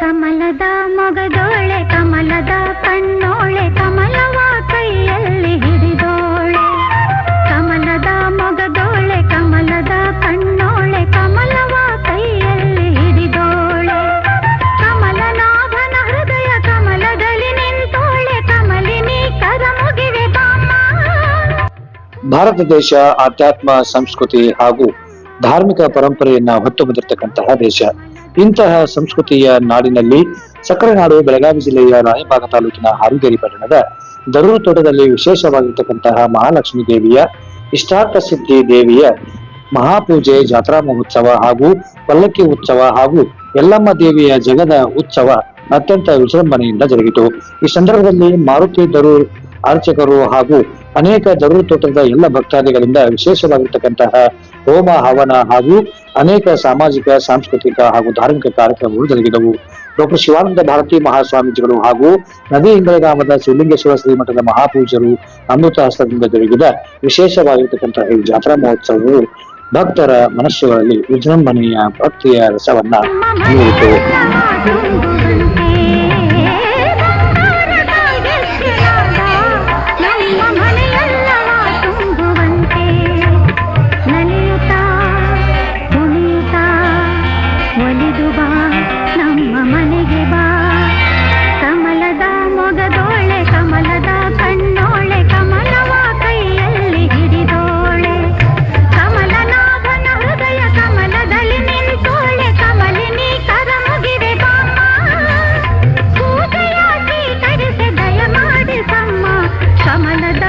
ಕಮಲದ ಮೊಗದೋಳೆ, ಕಮಲದ ಕಣ್ಣೋಳೆ, ಕಮಲವ ಕೈಯಲ್ಲಿ ಹಿಡಿದೋಳೆ. ಕಮಲದ ಮೊಗದೋಳೆ, ಕಮಲದ ಕಣ್ಣೋಳೆ, ಕಮಲವ ಕೈಯಲ್ಲಿ ಹಿಡಿದೋಳೆ. ಕಮಲನಾಭನ ಹೃದಯ ಕಮಲದಲ್ಲಿ ನಿಂತೋಳೆ, ಕಮಲಿನಿ ಕದ ಮುಗಿವೆ ಭಾರತ ದೇಶ, ಆಧ್ಯಾತ್ಮ, ಸಂಸ್ಕೃತಿ ಹಾಗೂ ಧಾರ್ಮಿಕ ಪರಂಪರೆಯನ್ನ ಹೊತ್ತು ಬಂದಿರತಕ್ಕಂತಹ ದೇಶ. ಇಂತಹ ಸಂಸ್ಕೃತಿಯ ನಾಡಿನಲ್ಲಿ ಸಕ್ಕರೆ ನಾಡು, ಬೆಳಗಾವಿ ಜಿಲ್ಲೆಯ ರಾಯಭಾಗ ತಾಲೂಕಿನ ಹಾರಿಗೇರಿ ಪಟ್ಟಣದ ದರೂರು ತೋಟದಲ್ಲಿ ವಿಶೇಷವಾಗಿರ್ತಕ್ಕಂತಹ ಮಹಾಲಕ್ಷ್ಮಿ ದೇವಿಯ ಇಷ್ಟಾರ್ಥ ಸಿದ್ಧಿ ದೇವಿಯ ಮಹಾಪೂಜೆ, ಜಾತ್ರಾ ಮಹೋತ್ಸವ ಹಾಗೂ ಪಲ್ಲಕ್ಕಿ ಉತ್ಸವ ಹಾಗೂ ಯಲ್ಲಮ್ಮ ದೇವಿಯ ಜಗದ ಉತ್ಸವ ಅತ್ಯಂತ ವಿಜೃಂಭಣೆಯಿಂದ ಜರುಗಿತು. ಈ ಸಂದರ್ಭದಲ್ಲಿ ಮಾರುತಿ ದರೂರ್ ಅರ್ಚಕರು ಹಾಗೂ ಅನೇಕ ಜರೂರು ತೋಟದ ಎಲ್ಲ ಭಕ್ತಾದಿಗಳಿಂದ ವಿಶೇಷವಾಗಿರ್ತಕ್ಕಂತಹ ಹೋಮ, ಹವನ ಹಾಗೂ ಅನೇಕ ಸಾಮಾಜಿಕ, ಸಾಂಸ್ಕೃತಿಕ ಹಾಗೂ ಧಾರ್ಮಿಕ ಕಾರ್ಯಕ್ರಮಗಳು ಜರುಗಿದವು. ಡಾಕ್ಟರ್ ಶಿವಾನಂದ ಭಾರತಿ ಮಹಾಸ್ವಾಮೀಜಿಗಳು ಹಾಗೂ ನದಿ ಇಂಗಳ ಗ್ರಾಮದ ಶಿವಲಿಂಗೇಶ್ವರ ಶ್ರೀಮಠದ ಮಹಾಪೂಜರು ಅಮೃತ ಹಸ್ತದಿಂದ ಜರುಗಿದ ವಿಶೇಷವಾಗಿರ್ತಕ್ಕಂತಹ ಈ ಜಾತ್ರಾ ಮಹೋತ್ಸವವು ಭಕ್ತರ ಮನಸ್ಸುಗಳಲ್ಲಿ ವಿಜೃಂಭಣೆಯ ಭಕ್ತಿಯ ರಸವನ್ನ ನೀಡಿತು ಮನೆಗೆ ಬಾ. ಕಮಲದ ಮೊಗದೋಳೆ, ಕಮಲದ ಕಣ್ಣೋಳೆ, ಕಮಲವ ಕೈಯಲ್ಲಿ ಹಿಡಿದೋಳೆ. ಕಮಲನಾಭನ ಹೃದಯ ಕಮಲದಲ್ಲಿ ನಿಂತೋಳೆ, ಕಮಲಿನಿ ಕರ ಮುಗಿವೆ ಬಾಮ್ಮ. ಪೂಜೆಯಾಗಿ ಕರೆಸಿ ದಯ ಮಾಡಿಸಮ್ಮ ಕಮಲದ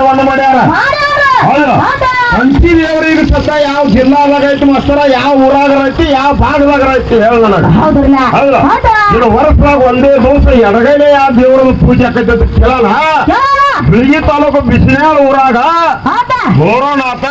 ಪೀಠವನ್ನು ಮಾಡ್ಯಾರ ಹೌದು ಹಂಚಿ ದೇವರಿಗೆ ಸತ್ತ ಯಾವ ಜಿಲ್ಲಾದಾಗ ಐತಿ ಮಸ್ತರ ಯಾವ ಊರಾಗ ಐತಿ ಯಾವ ಭಾಗದಾಗ ಐತಿ ಹೇಳ ನನಗ ಹೌದ್ರಲ್ಲ ಹೌದು ಇದು ವರ್ಷದಾಗ ಒಂದೇ ದಿವಸ ಎಡಗೈಲೆ ಯಾವ ದೇವರನ್ನ ಪೂಜೆ ಆಕೈತಿ ಅಂತ ಕೇಳೋಣ ಬಿಳಿಗಿ ತಾಲೂಕು ಬಿಸಿನ್ಯಾಳ ಊರಾಗ ಹೌದಾ ಗೋರೋನಾಥ